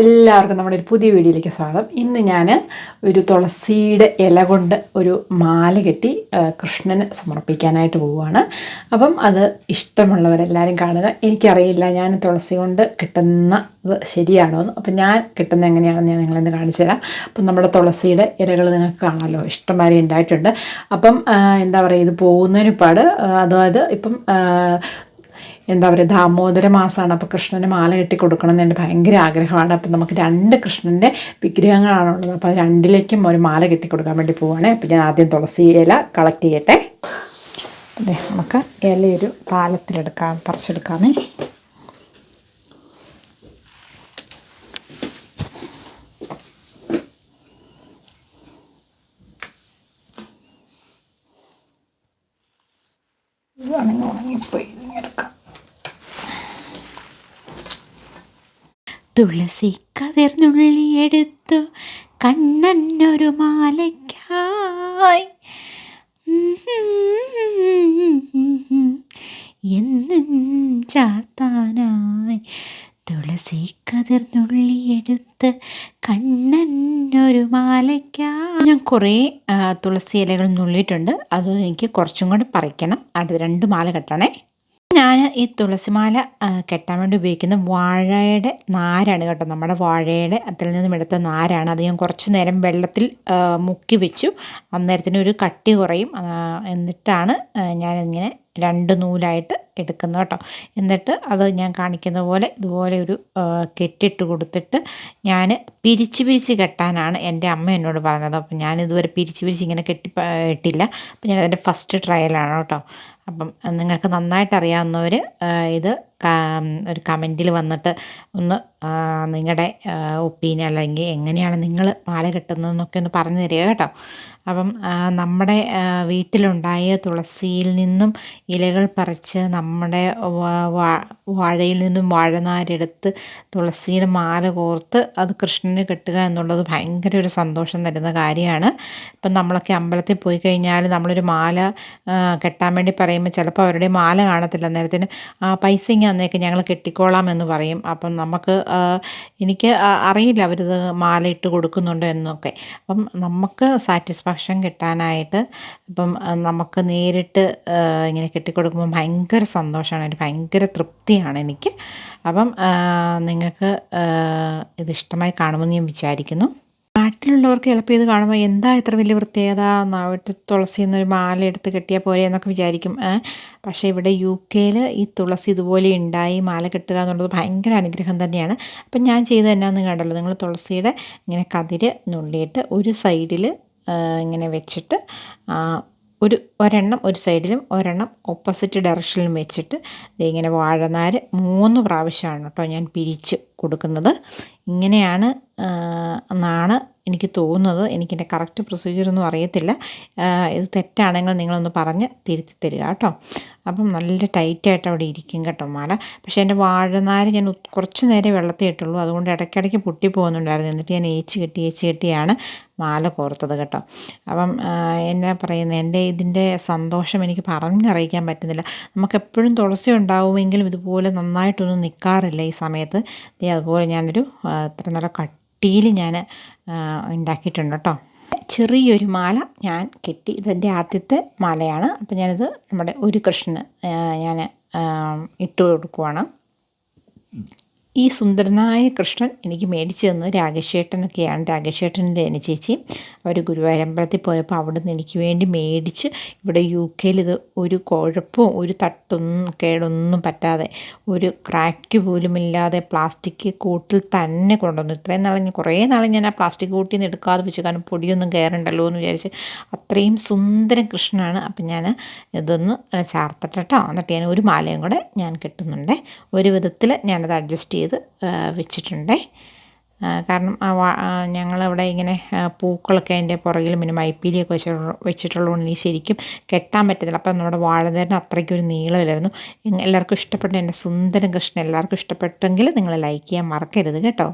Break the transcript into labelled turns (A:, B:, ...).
A: എല്ലാവർക്കും നമ്മുടെ ഒരു പുതിയ വീഡിയോയിലേക്ക് സ്വാഗതം. ഇന്ന് ഞാൻ ഒരു തുളസിയുടെ ഇല കൊണ്ട് ഒരു മാല കെട്ടി കൃഷ്ണന് സമർപ്പിക്കാനായിട്ട് പോവുകയാണ്. അപ്പം അത് ഇഷ്ടമുള്ളവരെല്ലാവരും കാണുക. എനിക്കറിയില്ല ഞാൻ തുളസി കൊണ്ട് കിട്ടുന്നത് ശരിയാണോ എന്ന്. അപ്പം ഞാൻ കിട്ടുന്ന എങ്ങനെയാണെന്ന് ഞാൻ നിങ്ങളെന്ന് കാണിച്ചു തരാം. അപ്പം നമ്മുടെ തുളസിയുടെ ഇലകൾ നിങ്ങൾക്ക് കാണാമല്ലോ ഇഷ്ടംമാതിരി ഉണ്ടായിട്ടുണ്ട്. അപ്പം എന്താ പറയുക ഇത് പോകുന്നതിന് പാട്. അതായത് ഇപ്പം എന്താ പറയുക ദാമോദര മാസമാണ്. അപ്പോൾ കൃഷ്ണന് മാല കെട്ടി കൊടുക്കണം എന്ന് എന്റെ ഭയങ്കര ആഗ്രഹമാണ്. അപ്പം നമുക്ക് രണ്ട് കൃഷ്ണന്റെ വിഗ്രഹങ്ങളാണുള്ളത്. അപ്പോൾ രണ്ടിലേക്കും ഒരു മാല കെട്ടി കൊടുക്കാൻ വേണ്ടി പോവുകയാണ് അപ്പോൾ ഞാൻ ആദ്യം തുളസി ഇല കളക്ട് ചെയ്യട്ടെ. അതെ നമുക്ക് ഇലയൊരു പാലത്തിലെടുക്കാം പറിച്ചെടുക്കാമേ. ഇതാണെങ്കിൽ ഉണങ്ങിപ്പോയി ഇതിങ്ങെടുക്കാം
B: തുളസി കതിർന്നുള്ളിയെടുത്തു കണ്ണനൊരു മാലയ്ക്കായി. എന്നും ചാത്താനായി. തുളസി കതിർന്നുള്ളിയെടുത്ത് കണ്ണനൊരു മാലയ്ക്കായി. ഞാൻ കുറേ തുളസി ഇലകൾ നുള്ളിയിട്ടുണ്ട്. അത് എനിക്ക് കുറച്ചും കൂടി പറിക്കണം. അടുത്ത രണ്ട് മാല കെട്ടണേ. ഈ തുളസിമാല കെട്ടാൻ വേണ്ടി ഉപയോഗിക്കുന്ന വാഴയുടെ നാരാണ് കേട്ടോ. നമ്മുടെ വാഴയുടെ അതിൽ നിന്നും എടുത്ത നാരാണ്. അത് ഞാൻ കുറച്ച് നേരം വെള്ളത്തിൽ മുക്കി വെച്ചു. അന്നേരത്തിന് ഒരു കട്ടി കുറയും. എന്നിട്ടാണ് ഞാനിങ്ങനെ രണ്ട് നൂലായിട്ട് എടുക്കുന്നത് കേട്ടോ. എന്നിട്ട് അത് ഞാൻ കാണിക്കുന്ന പോലെ ഇതുപോലെ ഒരു കെട്ടിട്ട് കൊടുത്തിട്ട് ഞാൻ പിരിച്ച് പിരിച്ച് കെട്ടാനാണ് എന്റെ അമ്മ എന്നോട് പറഞ്ഞത്. അപ്പം ഞാൻ ഇതുവരെ പിരിച്ച് പിരിച്ച് ഇങ്ങനെ കെട്ടി ഇട്ടില്ല. അപ്പം ഞാൻ അതിന്റെ ഫസ്റ്റ് ട്രയലാണ് കേട്ടോ. അപ്പം നിങ്ങൾക്ക് നന്നായിട്ട് അറിയാവുന്നവർ ഇത് ഒരു കമന്റിൽ വന്നിട്ട് ഒന്ന് നിങ്ങളുടെ ഒപ്പീനിയൻ അല്ലെങ്കിൽ എങ്ങനെയാണ് നിങ്ങൾ മാല കെട്ടുന്നതെന്നൊക്കെ ഒന്ന് പറഞ്ഞു തരിക കേട്ടോ. അപ്പം നമ്മുടെ വീട്ടിലുണ്ടായ തുളസിയിൽ നിന്നും ഇലകൾ പറിച്ച് നമ്മുടെ വാഴയിൽ നിന്നും വാഴനാരെടുത്ത് തുളസിയുടെ മാല കോർത്ത് അത് കൃഷ്ണന് കെട്ടുക എന്നുള്ളത് ഭയങ്കര ഒരു സന്തോഷം തരുന്ന കാര്യമാണ്. ഇപ്പം നമ്മളൊക്കെ അമ്പലത്തിൽ പോയി കഴിഞ്ഞാൽ നമ്മളൊരു മാല കെട്ടാൻ വേണ്ടി പറയുമ്പോൾ ചിലപ്പോൾ അവരുടെ മാല കാണത്തില്ല. നേരത്തിന് പൈസ ഇങ്ങനെ അന്നേക്ക് ഞങ്ങൾ കെട്ടിക്കോളാം എന്ന് പറയും. അപ്പം നമുക്ക് എനിക്ക് അറിയില്ല. അവരിത് മാല ഇട്ട് കൊടുക്കുന്നുണ്ടോ എന്നൊക്കെ. അപ്പം നമുക്ക് സാറ്റിസ്ഫാക്ഷൻ കിട്ടാനായിട്ട് ഇപ്പം നമുക്ക് നേരിട്ട് ഇങ്ങനെ കെട്ടിക്കൊടുക്കുമ്പോൾ ഭയങ്കര സന്തോഷമാണ്. എനിക്ക് ഭയങ്കര തൃപ്തിയാണ് എനിക്ക്. അപ്പം നിങ്ങൾക്ക് ഇത് ഇഷ്ടമായി കാണുമെന്ന് ഞാൻ വിചാരിക്കുന്നു. നാട്ടിലുള്ളവർക്ക് ചിലപ്പോൾ ഇത് കാണുമ്പോൾ എന്താ ഇത്ര വലിയ പ്രത്യേകത? നാവിട്ട് തുളസി എന്നൊരു മാല എടുത്ത് കെട്ടിയാൽ പോരെ എന്നൊക്കെ വിചാരിക്കും. പക്ഷേ ഇവിടെ യു കെയിൽ ഈ തുളസി ഇതുപോലെ ഉണ്ടായി മാല കെട്ടുക എന്നുള്ളത് ഭയങ്കര അനുഗ്രഹം തന്നെയാണ്. അപ്പം ഞാൻ ചെയ്തത് എന്നാന്ന് കണ്ടല്ലോ. നിങ്ങൾ തുളസിയുടെ ഇങ്ങനെ കതിര് നുള്ളിയിട്ട് ഒരു സൈഡിൽ ഇങ്ങനെ വെച്ചിട്ട് ഒരു ഒരെണ്ണം ഒരു സൈഡിലും ഒരെണ്ണം ഓപ്പോസിറ്റ് ഡയറക്ഷനിലും വെച്ചിട്ട് ഇങ്ങനെ വാഴനാര് മൂന്ന് പ്രാവശ്യമാണ് കേട്ടോ ഞാൻ പിരിച്ച് കൊടുക്കുന്നത്. ഇങ്ങനെയാണ് എന്നാണ് എനിക്ക് തോന്നുന്നത് എനിക്കിന്റെ കറക്റ്റ് പ്രൊസീജിയറൊന്നും അറിയത്തില്ല. ഇത് തെറ്റാണെങ്കിൽ നിങ്ങളൊന്ന് പറഞ്ഞ് തിരുത്തി തരിക കേട്ടോ. അപ്പം നല്ല ടൈറ്റായിട്ട് അവിടെ ഇരിക്കും കേട്ടോ മാല. പക്ഷേ എന്റെ വാഴനാര് ഞാൻ കുറച്ച് നേരം വെള്ളത്തിൽ ഇട്ടുള്ളൂ. അതുകൊണ്ട് ഇടയ്ക്കിടയ്ക്ക് പൊട്ടി പോകുന്നുണ്ടായിരുന്നു. എന്നിട്ട് ഞാൻ ഏച്ച് കെട്ടി ഏച്ച് കെട്ടിയാണ് മാല കോർത്തത് കേട്ടോ. അപ്പം എന്നാ പറയുന്നത് എന്റെ ഇതിന്റെ സന്തോഷം എനിക്ക് പറഞ്ഞറിയിക്കാൻ പറ്റുന്നില്ല. നമുക്കെപ്പോഴും തുളസി ഉണ്ടാവുമെങ്കിലും ഇതുപോലെ നന്നായിട്ടൊന്നും നിൽക്കാറില്ല ഈ സമയത്ത്. അതുപോലെ ഞാനൊരു ഇത്ര നല്ല കട്ടിയിൽ ഞാൻ ഉണ്ടാക്കിയിട്ടുണ്ട് കേട്ടോ. ചെറിയൊരു മാല ഞാൻ കെട്ടി ഇതെന്റെ ആദ്യത്തെ മാലയാണ്. അപ്പം ഞാനിത് നമ്മുടെ ഒരു കൃഷ്ണന് ഞാൻ ഇട്ട് കൊടുക്കുവാണ്. ഈ സുന്ദരനായ കൃഷ്ണൻ എനിക്ക് മേടിച്ചു തന്നത് രാഗേഷേട്ടനൊക്കെയാണ് രാഗേഷേട്ടന്റെ എന്റെ ചേച്ചി അവർ ഗുരുവായൂരമ്പലത്തിൽ പോയപ്പോൾ അവിടെ നിന്ന് എനിക്ക് വേണ്ടി മേടിച്ച് ഇവിടെ യു കെയിൽ ഇത് ഒരു കുഴപ്പവും ഒരു തട്ടൊന്നും കേടൊന്നും പറ്റാതെ ഒരു ക്രാക്ക് പോലും ഇല്ലാതെ പ്ലാസ്റ്റിക് കൂട്ടിൽ തന്നെ കൊണ്ടുവന്നു. ഇത്രയും നാളെ കുറേ നാൾ ഞാൻ ആ പ്ലാസ്റ്റിക് കൂട്ടിൽ നിന്ന് എടുക്കാതെ വെച്ച്. കാരണം പൊടിയൊന്നും കയറണ്ടല്ലോ എന്ന് വിചാരിച്ച് അത്രയും സുന്ദരം കൃഷ്ണനാണ്. അപ്പം ഞാൻ ഇതൊന്ന് ചാർത്തട്ടെ എന്നിട്ട് ഞാൻ ഒരു മാലയും കൂടെ ഞാൻ കെട്ടുന്നുണ്ട്. ഒരു വിധത്തിൽ ഞാനത് അഡ്ജസ്റ്റ് ചെയ്ത് ആ, വെച്ചിട്ടുണ്ടേ. കാരണം ഞങ്ങളവിടെ ഇങ്ങനെ പൂക്കളൊക്കെ അതിന്റെ പുറകിൽ പിന്നെ മൈപ്പീലിയൊക്കെ വെച്ച വെച്ചിട്ടുള്ളതുകൊണ്ട് ഇനി ശരിക്കും കെട്ടാൻ പറ്റത്തില്ല. അപ്പം നമ്മുടെ വാഴതേരന് അത്രയ്ക്ക് ഒരു നീളമില്ലായിരുന്നു എല്ലാവർക്കും ഇഷ്ടപ്പെട്ട എന്റെ സുന്ദരം കൃഷ്ണൻ എല്ലാവർക്കും ഇഷ്ടപ്പെട്ടെങ്കിൽ നിങ്ങൾ ലൈക്ക് ചെയ്യാൻ മറക്കരുത് കേട്ടോ.